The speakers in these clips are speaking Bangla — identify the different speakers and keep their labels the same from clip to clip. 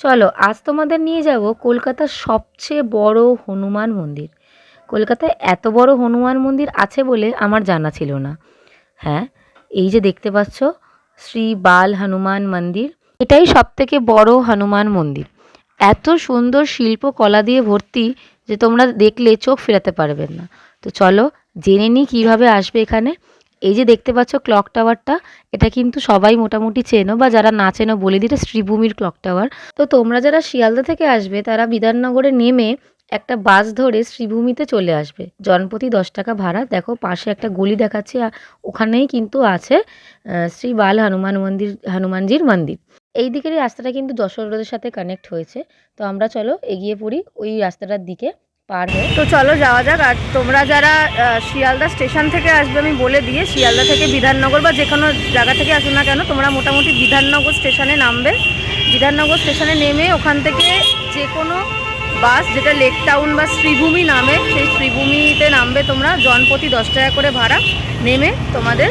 Speaker 1: চলো, আজ তোমাদের নিয়ে যাব কলকাতার সবচেয়ে বড় হনুমান মন্দির। কলকাতায় এত বড় হনুমান মন্দির আছে বলে আমার জানা ছিল না। হ্যাঁ এই যে দেখতে পাচ্ছ, শ্রী বাল হনুমান মন্দির, এটাই সব থেকে বড় হনুমান মন্দির। এত সুন্দর শিল্পকলা দিয়ে ভর্তি যে তোমরা দেখলে চোখ ফেরাতে পারবেন না। তো চলো, জেনে নিই কীভাবে আসবে এখানে। এই যে দেখতে পাচ্ছ ক্লক টাওয়ারটা এটা কিন্তু সবাই মোটামুটি চেনো বা যারা না চেনো বলে দিতে শ্রীভূমির ক্লক টাওয়ার তো তোমরা যারা শিয়ালদা থেকে আসবে, তারা বিধাননগরে নেমে একটা বাস ধরে শ্রীভূমিতে চলে আসবে। জনপ্রতি দশ টাকা ভাড়া। দেখো পাশে একটা গলি দেখাচ্ছে ওখানেই কিন্তু আছে শ্রী বাল হনুমান মন্দির, হনুমানজির মন্দির। এই দিকের রাস্তাটা কিন্তু যশোর রোডের সাথে কানেক্ট হয়েছে। তো আমরা চলো এগিয়ে পড়ি ওই রাস্তাটার দিকে। পার হয়ে
Speaker 2: তো চলো যাওয়া যাক। আর তোমরা যারা শিয়ালদা স্টেশন থেকে আসবে, আমি বলে দিয়ে শিয়ালদা থেকে বিধাননগর বা যে কোনো জায়গা থেকে আসো না কেন, তোমরা মোটামুটি বিধাননগর স্টেশনে নামবে। বিধাননগর স্টেশনে নেমে ওখান থেকে যে কোনো বাস, যেটা লেক টাউন বা শ্রীভূমি নামে, সেই শ্রীভূমিতে নামবে তোমরা জনপ্রতি দশ টাকা করে ভাড়া। নেমে তোমাদের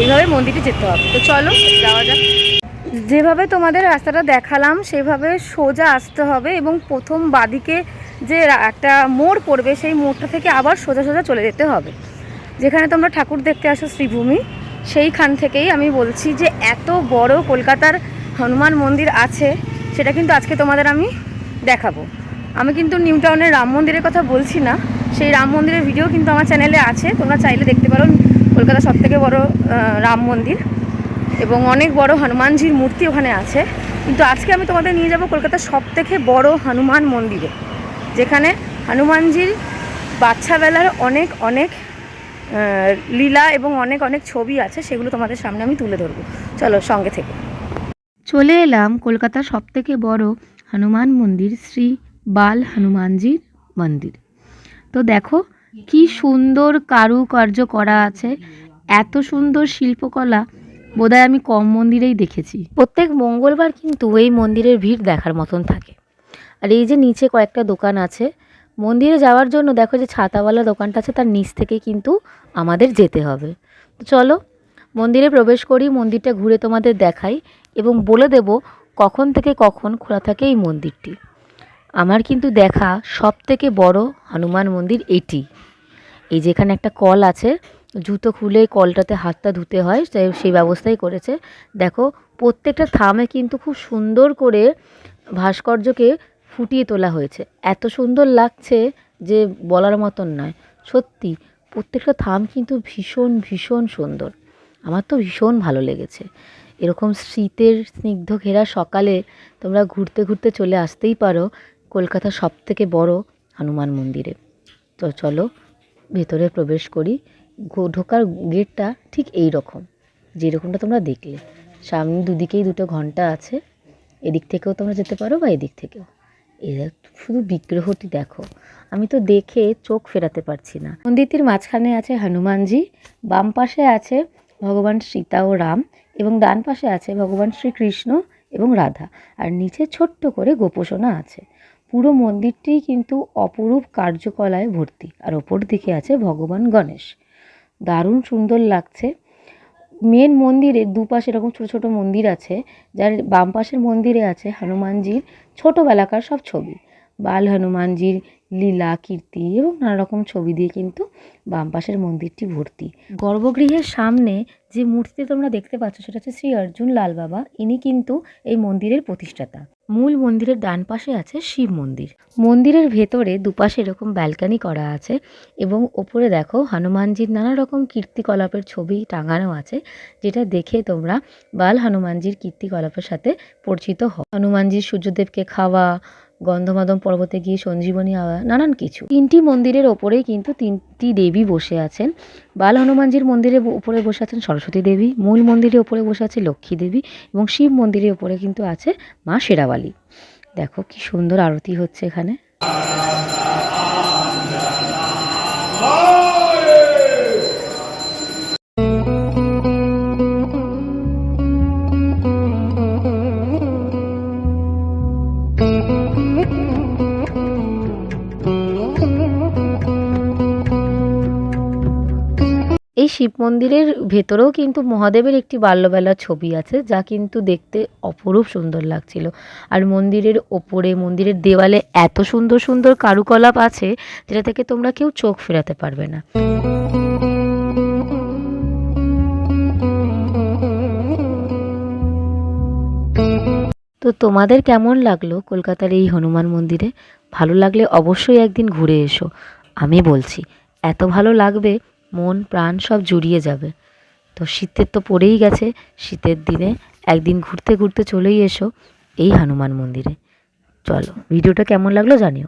Speaker 2: এইভাবে মন্দিরটি যেতে হবে। তো চলো যাওয়া যাক। যেভাবে তোমাদের রাস্তাটা দেখালাম, সেভাবে সোজা আসতে হবে এবং প্রথম বাদিকে যে একটা মোড় পড়বে সেই মোড়টা থেকে আবার সোজা সোজা চলে যেতে হবে। যেখানে তোমরা ঠাকুর দেখতে আসো শ্রীভূমি, সেইখান থেকেই আমি বলছি যে এত বড় কলকাতার হনুমান মন্দির আছে, সেটা কিন্তু আজকে তোমাদের আমি দেখাবো। আমি কিন্তু নিউ টাউনের রাম মন্দিরের কথা বলছি না, সেই রাম মন্দিরের ভিডিও কিন্তু আমার চ্যানেলে আছে, তোমরা চাইলে দেখতে পারো কলকাতার সবথেকে বড় রাম মন্দির। এবং অনেক বড় হনুমানজির মূর্তি ওখানে আছে। কিন্তু আজকে আমি তোমাদের নিয়ে যাব কলকাতার সব থেকে বড় হনুমান মন্দিরে। যেখানে হনুমানজির বাচ্চাবেলার অনেক অনেক লীলা এবং অনেক অনেক ছবি আছে, সেগুলো তোমাদের সামনে আমি তুলে ধরবো। চলো, সঙ্গে থেকে।
Speaker 1: চলে এলাম কলকাতার সবথেকে বড় হনুমান মন্দির, শ্রী বাল হনুমানজির মন্দির। তো দেখো, কি সুন্দর কারুকার্য করা আছে, এত সুন্দর শিল্পকলা, বোধহয় আমি কম মন্দিরেই দেখেছি। প্রত্যেক মঙ্গলবার কিন্তু এই মন্দিরের ভিড় দেখার মতন থাকে। আর এই যে নিচে কয়েকটা দোকান আছে, মন্দিরে যাওয়ার জন্য দেখো যে ছাতাওয়ালা দোকানটা আছে, তার নিচ থেকে কিন্তু আমাদের যেতে হবে। তো চলো, মন্দিরে প্রবেশ করি, মন্দিরটা ঘুরে তোমাদের দেখাই এবং বলে দেব কখন থেকে কখন খোলা থাকে এই মন্দিরটি। আমার কিন্তু দেখা সব থেকে বড় হনুমান মন্দির এটি। এই যেখানে একটা কল আছে, জুতো খুলে কলটাতে হাতটা ধুতে হয় সেই ব্যবস্থাই করেছে। দেখো, প্রত্যেকটা থামে কিন্তু খুব সুন্দর করে ভাস্কর্যকে ফুটিয়ে তোলা হয়েছে। এত সুন্দর লাগছে যে বলার মতন নয়। সত্যি, প্রত্যেকটা থাম কিন্তু ভীষণ ভীষণ সুন্দর। আমার তো ভীষণ ভালো লেগেছে। এরকম শীতের স্নিগ্ধ ঘেরা সকালে তোমরা ঘুরতে ঘুরতে চলে আসতেই পারো কলকাতার সব থেকে বড় হনুমান মন্দিরে। তো চলো, ভেতরে প্রবেশ করি। ঢোকার গেটটা ঠিক এই রকম, যেরকমটা তোমরা দেখলে। সামনে দুদিকেই দুটো ঘণ্টা আছে। এদিক থেকেও তোমরা যেতে পারো বা এদিক থেকেও। এরা শুধু বিগ্রহটি দেখো। আমি তো দেখে চোখ ফেরাতে পারছি না। মন্দিরটির মাঝখানে আছে হনুমানজি, বাম পাশে আছে ভগবান সীতা ও রাম এবং ডান পাশে আছে ভগবান শ্রীকৃষ্ণ এবং রাধা। আর নিচে ছোট্ট করে গোপোষণা আছে। পুরো মন্দিরটি কিন্তু অপরূপ কার্যকলায় ভর্তি। আর ওপর দিকে আছে ভগবান গণেশ। দারুণ সুন্দর লাগছে। মেন মন্দিরের দুপাশে এরকম ছোট ছোট মন্দির আছে, যার বাম পাশের মন্দিরে আছে হনুমানজির ছোটোবেলাকার সব ছবি। বাল হনুমানজির লীলা, কীর্তি এবং নানা রকম ছবি দিয়ে কিন্তু বাম পাশের মন্দিরটি ভর্তি। গর্ভগৃহের সামনে যে মূর্তিটি তোমরা দেখতে পাচ্ছ সেটা হচ্ছে শ্রী অর্জুন লাল বাবা। ইনি কিন্তু এই মন্দিরের প্রতিষ্ঠাতা। মূল মন্দিরের ডান পাশে আছে শিব মন্দির। মন্দিরের ভেতরে দুপাশে এরকম ব্যালকানি করা আছে এবং ওপরে দেখো হনুমানজির নানা রকম কীর্তিকলাপের ছবি টাঙানো আছে, যেটা দেখে তোমরা বাল হনুমানজির কীর্তিকলাপের সাথে পরিচিত হও। হনুমানজির সূর্যদেবকে খাওয়া গন্ধমাদম পর্বতে গিয়ে সঞ্জীবনী আওয়া নানান কিছু। তিনটি মন্দিরের ওপরেই কিন্তু তিনটি দেবী বসে আছেন। বাল হনুমানজির মন্দিরে উপরে বসে আছেন সরস্বতী দেবী, মূল মন্দিরের ওপরে বসে আছে লক্ষ্মী দেবী এবং শিব মন্দিরের ওপরে কিন্তু আছে মা শেরাবালি দেখো কি সুন্দর আরতি হচ্ছে এখানে। এই এই শিব মন্দিরের ভেতরেও কিন্তু মহাদেবের একটি বাল্যবেলার ছবি আছে, যা কিন্তু দেখতে অপরূপ সুন্দর লাগছিল। আর মন্দিরের ওপরে, মন্দিরের দেওয়ালে এত সুন্দর সুন্দর কারুকলাপ আছে, যেটা থেকে তোমরা কেউ চোখ ফেরাতে পারবে না। তো তোমাদের কেমন লাগল কলকাতার এই হনুমান মন্দিরে? ভালো লাগলে অবশ্যই একদিন ঘুরে এসো। আমি বলছি, এত ভালো লাগবে মন, প্রাণ সব জুড়িয়ে যাবে। তো শীতের তো পড়েই গেছে, শীতের দিনে একদিন ঘুরতে ঘুরতে চলেই এসো এই হনুমান মন্দিরে। চলো, ভিডিওটা কেমন লাগল জানিও।